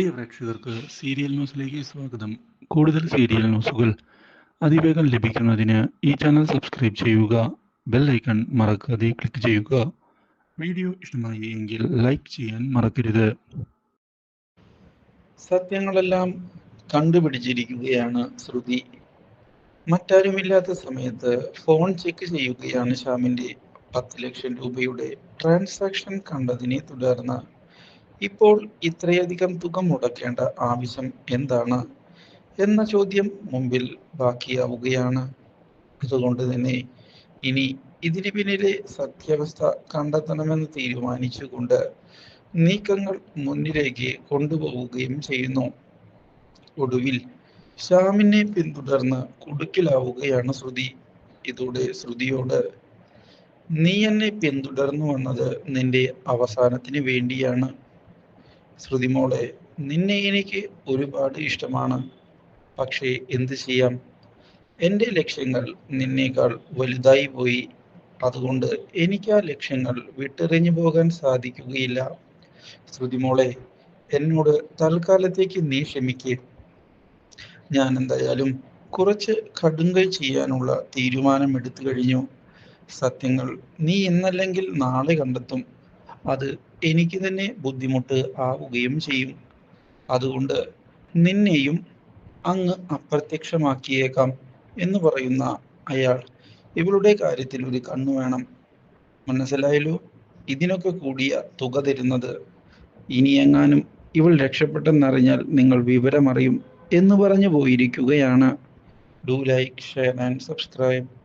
പ്രിയ പ്രേക്ഷകർക്ക് സീരിയൽ ന്യൂസിലേക്ക് സ്വാഗതം. കൂടുതൽ സീരിയൽ ന്യൂസുകൾ അതിവേഗം ലഭിക്കുന്നതിന് ഈ ചാനൽ സബ്സ്ക്രൈബ് ചെയ്യുക ബെൽ ഐക്കൺ മറക്കാതെ ക്ലിക്ക് ചെയ്യുക. വീഡിയോ ഇഷ്ടമായി എങ്കിൽ ലൈക്ക് ചെയ്യാൻ മറക്കരുത്. സത്യങ്ങളെല്ലാം കണ്ടുപിടിച്ചിരിക്കുകയാണ് ശ്രുതി. മറ്റാരുമില്ലാത്ത സമയത്ത് ഫോൺ ചെക്ക് ചെയ്യുകയാണ് ശ്യാമിന്റെ പത്ത് ലക്ഷം രൂപയുടെ ട്രാൻസാക്ഷൻ കണ്ടതിനെ തുടർന്ന് ഇപ്പോൾ ഇത്രയധികം തുക മുടക്കേണ്ട ആവശ്യം എന്താണ്? എന്ന ചോദ്യം മുമ്പിൽ ബാക്കിയാവുകയാണ്. അതുകൊണ്ട് തന്നെ ഇനി ഇതിന് പിന്നിലെ സത്യാവസ്ഥ കണ്ടെത്തണമെന്ന് തീരുമാനിച്ചുകൊണ്ട് നീക്കങ്ങൾ മുന്നിലേക്ക് കൊണ്ടുപോവുകയും ചെയ്യുന്നു. ഒടുവിൽ ശ്യാമിനെ പിന്തുടർന്ന് കുടുക്കിലാവുകയാണ് ശ്രുതി. ഇതോടെ ശ്രുതിയോട് നീ എന്നെ പിന്തുടർന്നു വന്നത് നിന്റെ അവസാനത്തിന് വേണ്ടിയാണ്. ശ്രുതിമോളെ നിന്നെ എനിക്ക് ഒരുപാട് ഇഷ്ടമാണ്. പക്ഷേ എന്ത് ചെയ്യാം? എന്റെ ലക്ഷ്യങ്ങൾ നിന്നേക്കാൾ വലുതായി പോയി. അതുകൊണ്ട് എനിക്ക് ആ ലക്ഷ്യങ്ങൾ വിട്ടെറിഞ്ഞു പോകാൻ സാധിക്കുകയില്ല. ശ്രുതിമോളെ എന്നോട് തൽക്കാലത്തേക്ക് നീ ക്ഷമിക്ക്. ഞാൻ എന്തായാലും കുറച്ച് കടുങ്കൈ ചെയ്യാനുള്ള തീരുമാനം എടുത്തു കഴിഞ്ഞു. സത്യങ്ങൾ നീ ഇന്നല്ലെങ്കിൽ നാളെ കണ്ടെത്തും. അത് എനിക്ക് തന്നെ ബുദ്ധിമുട്ട് ആവുകയും ചെയ്യും. അതുകൊണ്ട് നിന്നെയും അങ്ങ് അപ്രത്യക്ഷമാക്കിയേക്കാം എന്ന് പറയുന്ന അയാൾ ഇവളുടെ കാര്യത്തിൽ ഒരു കണ്ണു വേണം. മനസ്സിലായല്ലോ? ഇതിനൊക്കെ കൂടിയ തുക തരുന്നത്. ഇനി എങ്ങാനും ഇവൾ രക്ഷപ്പെട്ടെന്നറിഞ്ഞാൽ നിങ്ങൾ വിവരമറിയും എന്ന് പറഞ്ഞു പോയിരിക്കുകയാണ്. Do like share and subscribe